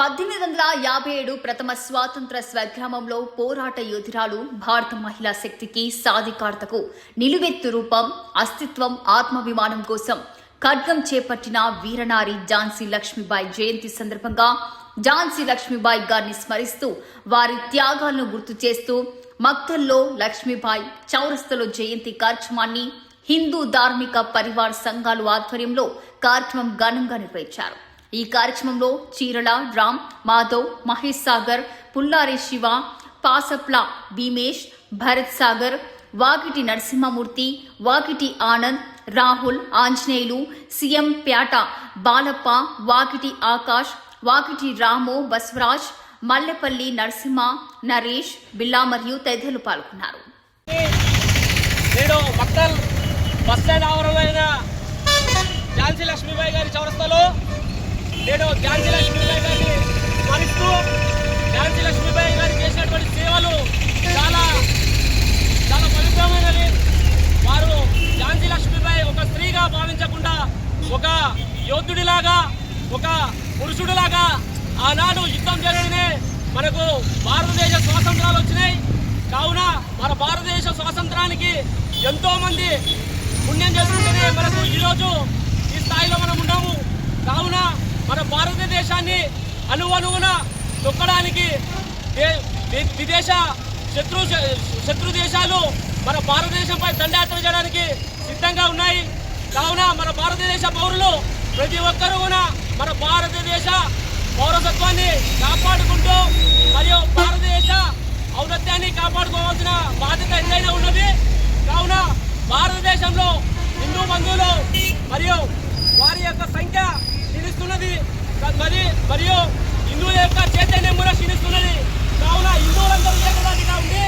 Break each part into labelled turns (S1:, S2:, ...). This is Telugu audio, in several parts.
S1: పద్దెనిమిది వందల యాభై ఏడు ప్రథమ స్వాతంత్ర స్వగ్రామంలో పోరాట యోధురాలు భారత మహిళా శక్తికి సాధికారతకు నిలువెత్తు రూపం అస్తిత్వం ఆత్మాభిమానం కోసం ఖడ్గం చేపట్టిన వీరనారి ఝాన్సీ లక్ష్మీబాయి జయంతి సందర్భంగా ఝాన్సీ లక్ష్మీబాయి గారిని స్మరిస్తూ వారి త్యాగాలను గుర్తు చేస్తూ మక్తల్లో లక్ష్మీబాయి చౌరస్తలో జయంతి కార్యక్రమాన్ని హిందూ ధార్మిక పరివార సంఘాలు ఆధ్వర్యంలో కార్యక్రమం ఘనంగా నిర్వహించారు. ఈ కార్యక్రమంలో చీరల రామ్ మాధవ్ మహేష్ సాగర్ పుల్లారి శివ పాసప్ల భీమేష్ భరత్ సాగర్ వాకిటి నరసింహమూర్తి వాకిటి ఆనంద్ రాహుల్ ఆంజనేయులు సీఎం ప్యాట బాలప్ప వాకిటి ఆకాష్ వాకిటి రాము బస్వరాజ్ మల్లెపల్లి నరసింహ నరేష్ బిల్లా మరియు తదితరులు పాల్గొన్నారు.
S2: నేడు ఆవరణమైన ఝాన్సీ లక్ష్మీబాయి గారి చౌరస్తాలో నేడు ఝాన్సీ లక్ష్మీబాయి గారిని స్మరిస్తూ ఝాన్సీ లక్ష్మీబాయి గారు చేసినటువంటి సేవలు చాలా చాలా పవిత్రమైనవి. వారు ఝాన్సీ లక్ష్మీబాయి ఒక స్త్రీగా భావించకుండా ఒక యోధుడిలాగా ఒక పురుషుడిలాగా ఆనాడు యుద్ధం జరిగినే మనకు భారతదేశ స్వాతంత్రాలు వచ్చినాయి. కావున మన భారతదేశ స్వాతంత్రానికి ఎంతోమంది పుణ్యం చేసుకుంటేనే మనకు ఈరోజు ఈ స్థాయిలో మనం ఉన్నాము. కావున మన భారతదేశాన్ని అనువనువున తొక్కడానికి విదేశ శత్రు శత్రు దేశాలు మన భారతదేశంపై దండయాత్ర చేయడానికి సిద్ధంగా ఉన్నాయి. కావున మన భారతదేశ పౌరులు ప్రతి ఒక్కరూ కూడా మన భారతదేశ పౌరసత్వాన్ని కాపాడుకుంటూ మరియు భారతదేశ ఔన్నత్యాన్ని కాపాడుకోవాల్సిన బాధ్యత ఎంతైనా ఉన్నది. కావున భారతదేశంలో హిందూ బంధువులు మరియు వారి యొక్క సంఖ్య క్షీణిస్తున్నది మరి మరియు హిందువుల యొక్క చైతన్యం కూడా క్షీణిస్తున్నది. కావున హిందువులందరూ ఏకదాటిగా ఉండి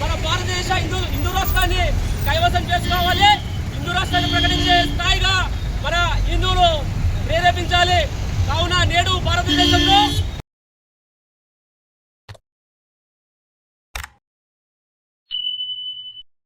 S2: మన భారతదేశ హిందూ హిందూ రాష్ట్రాన్ని కైవసం చేసుకోవాలి. హిందూ రాష్ట్రాన్ని ప్రకటించే స్థాయిగా మన హిందువులు ప్రేరేపించాలి. కావున నేడు భారతదేశంలో